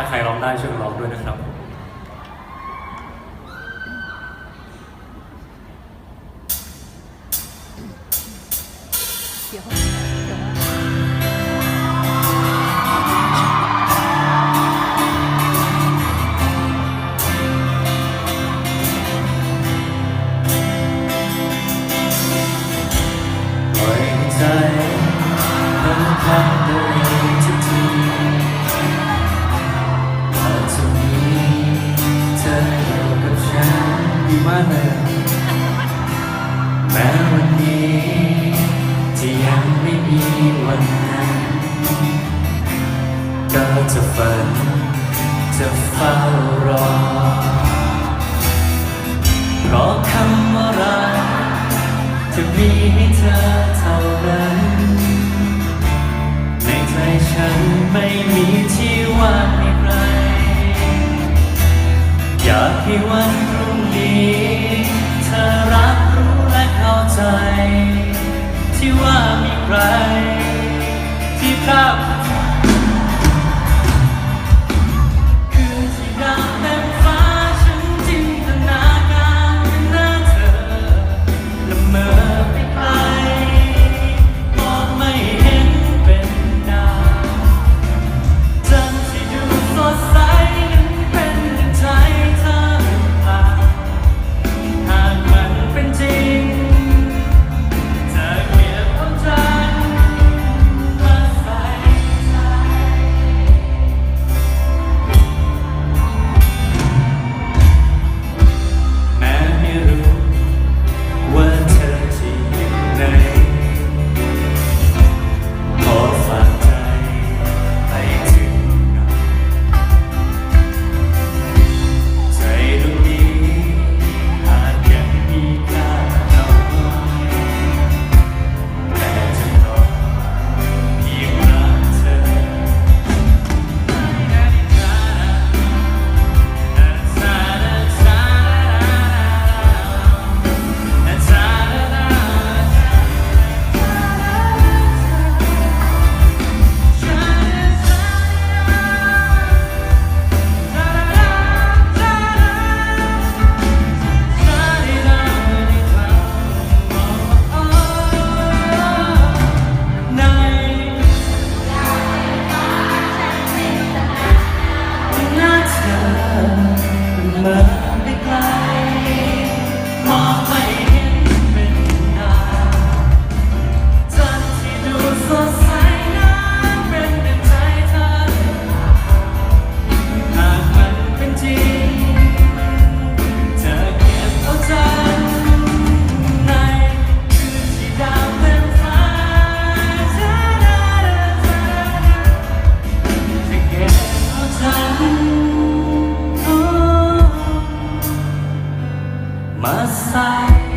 ถ้าใครร้องได้ช่วยร้องด้วยนะครับเดี๋ยวปล่ใจทั้งทั้งตัวากเลแม้วันนี้จะยังไม่มีวันนั้นก็จะฝัน จะเฝ้ารอ เพราะคำว่ารักจะมีให้เธอเท่านั้น ในใจฉันไม่มีที่ว่างให้ใครอยากให้วัน ไร ที่ภาพ Masaya